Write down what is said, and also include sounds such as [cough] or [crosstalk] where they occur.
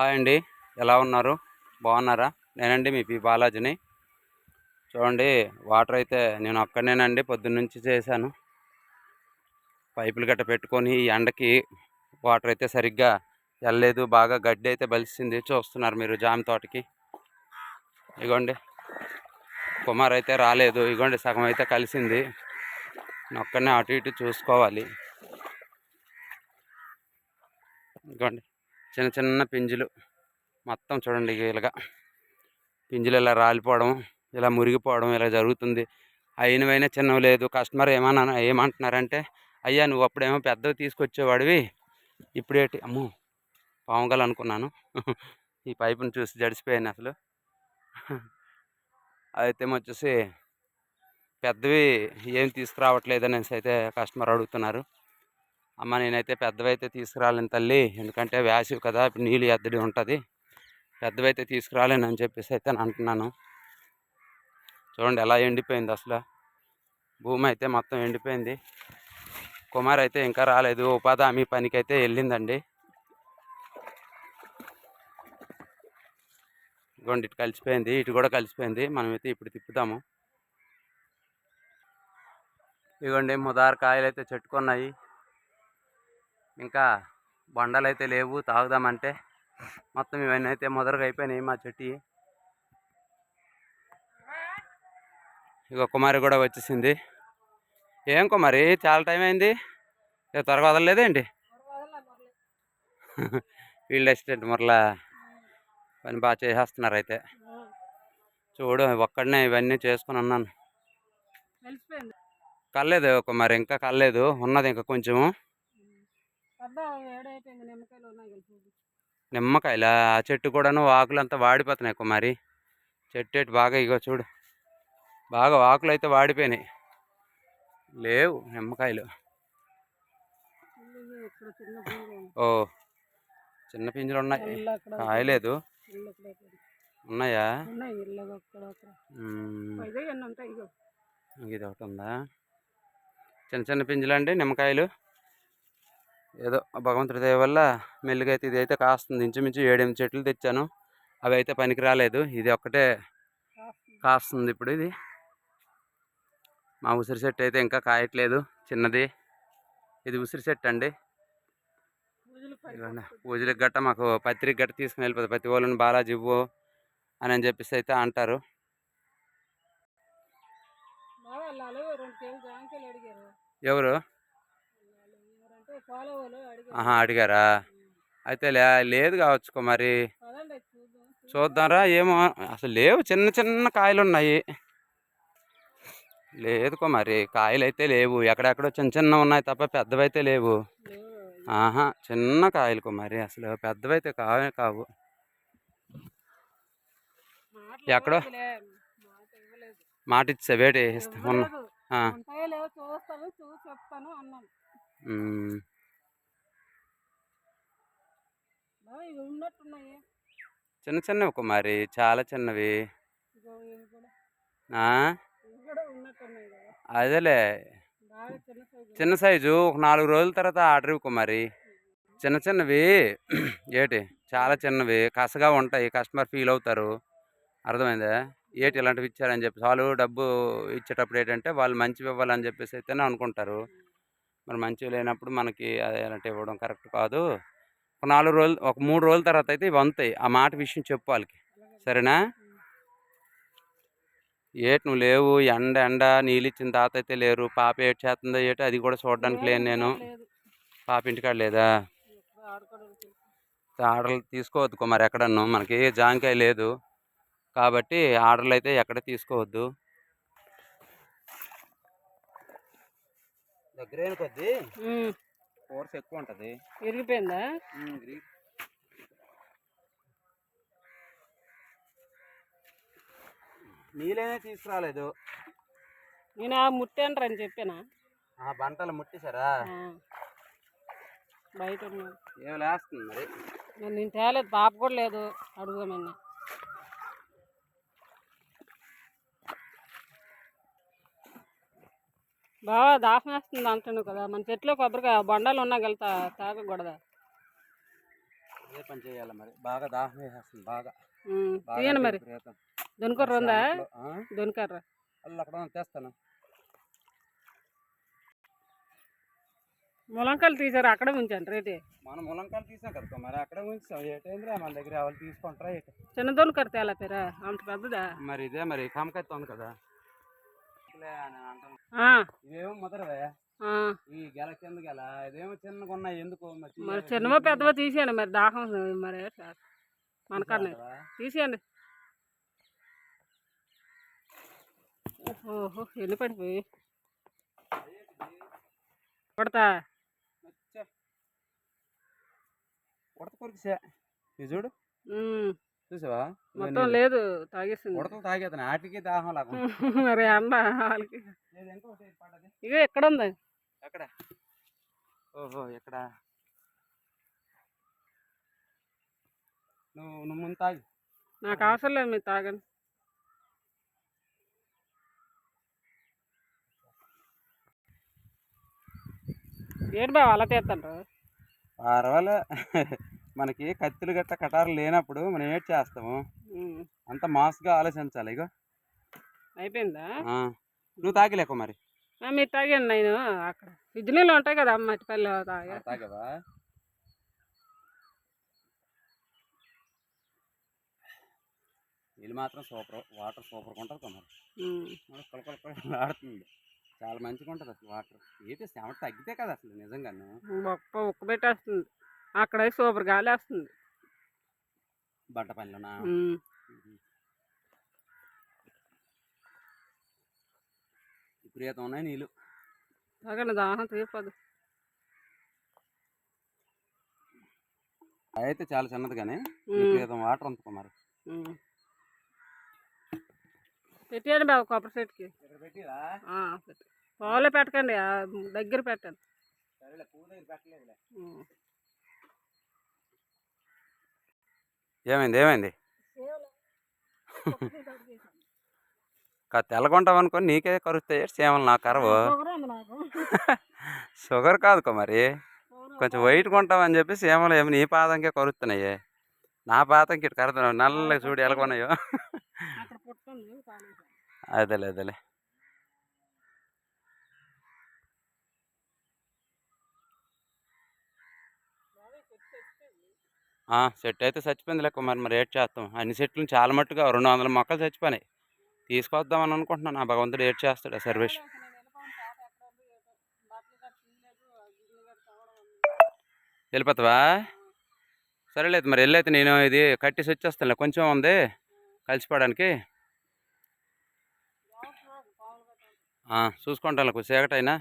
Hi అండి. ఎలా ఉన్నారు? బాగున్నారా? నేనండి మీ పి బాలాజీని. చూడండి వాటర్ అయితే నేను అక్కడనేనండి పొద్దున్నుంచి చేశాను. పైపులు గట్ట పెట్టుకొని ఈ ఎండకి వాటర్ అయితే సరిగ్గా వెళ్ళలేదు బాగా గడ్డి అయితే బలిసింది. చూస్తున్నారు మీరు జామ తోటకి. ఇగోండి కుమార్ అయితే రాలేదు. ఇగోండి సగం అయితే కలిసింది. నేను ఒక్కనే అటు ఇటు చూసుకోవాలి. ఇగోండి. చిన్న చిన్న పింజులు. మొత్తం చూడండి ఇలాగా. పింజులు ఇలా రాలిపోవడం ఇలా మురిగిపోవడం ఇలా జరుగుతుంది. అయినవైనా చిన్నవి లేదు. కస్టమర్ ఏమన్నా ఏమంటున్నారంటే అయ్యా నువ్వు అప్పుడేమో పెద్దవి తీసుకొచ్చేవాడివి. ఇప్పుడేటి అమ్మో పావుగలు అనుకున్నాను. ఈ పైపుని చూసి జడిసిపోయాను అసలు. అయితే వచ్చేసి పెద్దవి ఏం తీసుకురావట్లేదు అనేసి అయితే కస్టమర్ అడుగుతున్నారు. అమ్మ నేనైతే పెద్దవైతే తీసుకురాలేను తల్లి. ఎందుకంటే వేసవి కదా ఇప్పుడు నీళ్ళు ఎద్దడి ఉంటుంది. పెద్దవైతే తీసుకురాలేను అని చెప్పేసి అయితే అంటున్నాను. చూడండి ఎలా ఎండిపోయింది అసలు. భూమి అయితే మొత్తం ఎండిపోయింది. కుమార్ అయితే ఇంకా రాలేదు. ఉపాధి హామీ పనికి అయితే వెళ్ళిందండి. ఇగోండి ఇటు కలిసిపోయింది ఇటు కూడా కలిసిపోయింది. మనమైతే ఇప్పుడు తిప్పుతాము ఇదిగోండి ముదారు కాయలు అయితే చెట్టుకున్నాయి. ఇంకా బండలు అయితే లేవు తాగుదామంటే మొత్తం ఇవన్నీ అయితే ముదరగా అయిపోయినాయి మా చెట్టు. ఇక కుమారి కూడా వచ్చేసింది. ఏం కుమారి? చాలా టైం అయింది. ఇక త్వరగా వదలలేదేంటి ఫీల్డ్ అసిస్టెంట్ మరలా పని బాగా చేసేస్తున్నారు అయితే. చూడు ఒక్కడనే ఇవన్నీ చేసుకుని ఉన్నాను. కల్లేదు కుమారి ఇంకా కల్లేదు ఉన్నది ఇంకా కొంచెము. నిమ్మకాయలు ఆ చెట్టు కూడాను ఆకులు అంతా వాడిపోతున్నాయి కుమారి చెట్టు ఎటు బాగా ఇగో చూడు. బాగా ఆకులు అయితే వాడిపోయినాయి. లేవు నిమ్మకాయలు. ఓ చిన్న పింజలు ఉన్నాయి. కాయలేదు. ఉన్నాయా? ఇది ఒకటి ఉందా? చిన్న చిన్న పింజలు అండి నిమ్మకాయలు? ఏదో భగవంతుడి దయ వల్ల మెల్లిగా అయితే ఇది అయితే కాస్తుంది. ఇంచుమించు ఏడెనిమిది చెట్లు తెచ్చాను. అవి అయితే పనికి రాలేదు. ఇది ఒక్కటే కాస్తుంది. ఇప్పుడు ఇది. మా ఉసిరి చెట్టు అయితే ఇంకా కాయట్లేదు. చిన్నది. ఇది ఉసిరి చెట్టు అండి. పూజలకు గట్ట మాకు పత్రిక గట్ట తీసుకుని వెళ్ళిపోతుంది ప్రతి వాళ్ళని బాలాజీ అని అని చెప్పేసి అయితే అంటారు. ఎవరు వాళ్ళు ఎవరంటే ఫాలో వాళ్ళు అడిగారు. ఆహా అడిగారా? అయితే లే లేదు కావచ్చు చూద్దాం చూద్దాంరా ఏమో అసలు లేవు చిన్న చిన్న కాయలు ఉన్నాయి లేదు కుమారి కాయలు అయితే లేవు. ఎక్కడెక్కడో చిన్న చిన్న ఉన్నాయి తప్ప పెద్దవైతే లేవు. ఆహా చిన్న కాయలు కుమారి అసలు పెద్దవైతే కావే కావు. ఎక్కడో? మాట ఇచ్చా వేటి ఇస్తా ఉన్న ఇవ్వలేదు. ఆ, ఉంటాయో లేవో చూస్తాను చూసి చెప్తాను అన్నాను ఉమ్, బాగా ఇవి ఉన్నట్టున్నాయి. చిన్న చిన్నవి కుమారి చాలా చిన్నవి. అదేలే. చిన్న సైజు. ఒక నాలుగు రోజుల తర్వాత ఆర్డర్ ఇవ్వు కుమారి చిన్న చిన్నవి ఏటి? చాలా చిన్నవి కసగా ఉంటాయి కస్టమర్ ఫీల్ అవుతారు. అర్థమైందా? ఏటి ఇలాంటివి ఇచ్చారని చెప్పి వాళ్ళు డబ్బు ఇచ్చేటప్పుడు ఏంటంటే వాళ్ళు మంచివి ఇవ్వాలని చెప్పేసి అయితేనే అనుకుంటారు. మరి మంచివి లేనప్పుడు మనకి అది అలాంటివి ఇవ్వడం కరెక్ట్ కాదు. ఒక నాలుగు రోజులు ఒక మూడు రోజుల తర్వాత అయితే ఇవి అందుతాయి ఆ మాట విషయం చెప్పు వాళ్ళకి సరేనా? ఏటి నువ్వు లేవు ఎండ ఎండ నీళ్ళు ఇచ్చిన తాత అయితే లేరు. పాప ఏటి చేస్తుందో ఏటి అది కూడా చూడడానికి లేను నేను. పాప ఇంటికాడ లేదా? ఆర్డర్లు తీసుకోవద్దు కుమార్ ఎక్కడన్నా. మనకి జాంకాయ లేదు. కాబట్టి ఆర్డర్లు అయితే ఎక్కడ తీసుకోవద్దు. దగ్గరైన కొద్దీ? ఫోర్స్ ఎక్కువ ఉంటుంది విరిగిపోయిందా నీళ్ళనే తీసుకురాలేదు. నేను ఆ ముట్టాను అని చెప్పానా? ఆ బంటలు ముట్టేశారా. బయట ఉన్నాను ఏం లేస్తుంది మరి? నేను తేలేదు పాప కూడా లేదు అడుగుదామని బాగా దాహం వేస్తుంది అంటాను కదా. మన చెట్లో కొబ్బరికాయ బండాలు ఉన్నా వెళ్తా తాగకూడదా? అదే పని చేయాలి మరి. బాగా దాహం వేసేస్తుంది బాగా. తీయండి మరి. దొనకర్ర ఉందా? దొనకర్ర అల్ల అక్కడ తెస్తాను. ములంకాయలు తీసారు? అక్కడే ఉంచండి రేటే. మనం ములంకాయలు తీసాం కదా మరి అక్కడ ఉంచాం. ఏటైందిరా మన దగ్గర? ఎవరు తీసుకుంటారా? చిన్న దొనకర్ర తేలా పేరా? అంత పెద్దదా? మరి ఇదే మరి కామకాయ ఉంది కదా. ఆ. ఈ గెల కింద గెల. ఇదేమో చిన్నగా ఉన్నాయి. ఎందుకు మరి? చిన్నవో పెద్దవో తీసేయండి. మరి దాహం మరి మనకన్నా? తీసేయండి. ఓహో ఎన్ని పడిపోయి? కొడతా. ఉడత కొరికిసే. చూడు. చూసావా? మొత్తం లేదు తాగేసింది. ఉడతలు తాగేతను ఆటికి దాహం లాగా [laughs] మరి అన్న వాళ్ళకి. ఇగో ఎక్కడ ఉంది? ఎక్కడ? ఓహో ఎక్కడ? నువ్వు నువ్వు ముందు తాగి. నాకు అవసరం లేదు మీరు తాగండి. ఏంటి బావ అలా తీస్తుంటారు పర్వాలే. మనకి కత్తులు గట్ట కటారు లేనప్పుడు మనం ఏం చేస్తాము? అంత మాస్గా ఆలోచించాలి ఇగో. అయిపోయిందా. నువ్వు తాగిలేకు మరి. మీరు తాగండి నేను. అక్కడ నీళ్ళు ఉంటాయి కదా మట్టిపల్లి తాగా. తాగవా? నీళ్ళు మాత్రం సూపర్ వాటర్ సూపర్గా ఉంటుంది కదా మరి. ఉమ్, మరి కొల కొల కొల ఆడుతుంది. చాలా మంచిగా ఉంటుంది అసలు వాటర్. ఏంటి చెమట తగ్గితే కదా అసలు నిజంగాను. ఒక్క ఉక్క పెట్టేస్తుంది. అక్కడ సూపర్ గాలి వేస్తుంది బంట పనిలోనా ఉమ్, విపరీతం ఉన్నాయి నీళ్ళు తాగండి దాహం తీరిపోదు అయితే చాలా చిన్నది కానీ విపరీతం వాటర్ మరి. పెట్టేయండి బాబు కొబ్బరి చెట్టుకి. పావులే పెట్టకండి దగ్గర పెట్టండి. ఏమైంది? ఏమైంది? [laughs] తెల్లగొంటాం అనుకొని నీకే కరుస్తాయి. సేమలు నా కరవు. షుగర్ [laughs] కాదు కో మరి. కొంచెం వైట్ కొంటామని చెప్పి సేమలు ఏమి నీ పాదంకే కరుస్తున్నాయి. నా పాదంకి ఇటు కరుతున్నావు నల్లగా చూడు ఎలాగొన్నాయో. అదేలే అదేలే. సెట్ అయితే చచ్చిపోయింది లెక్క మరి మరి ఏడ్ చేస్తాం అన్ని సెట్లు చాలా మట్టుగా రెండు వందల మొక్కలు చచ్చిపోయినాయి తీసుకొద్దామని అనుకుంటున్నాను. నా భగవంతుడు ఏడ్ చేస్తాడు ఆ సర్వేష్. వెళ్ళిపోతావా? సరేలేదు మరి వెళ్ళైతే నేను ఇది కట్టేసి వచ్చేస్తాను కొంచెం ఉంది కలిసిపోవడానికి. చూసుకుంటాను కొంచెం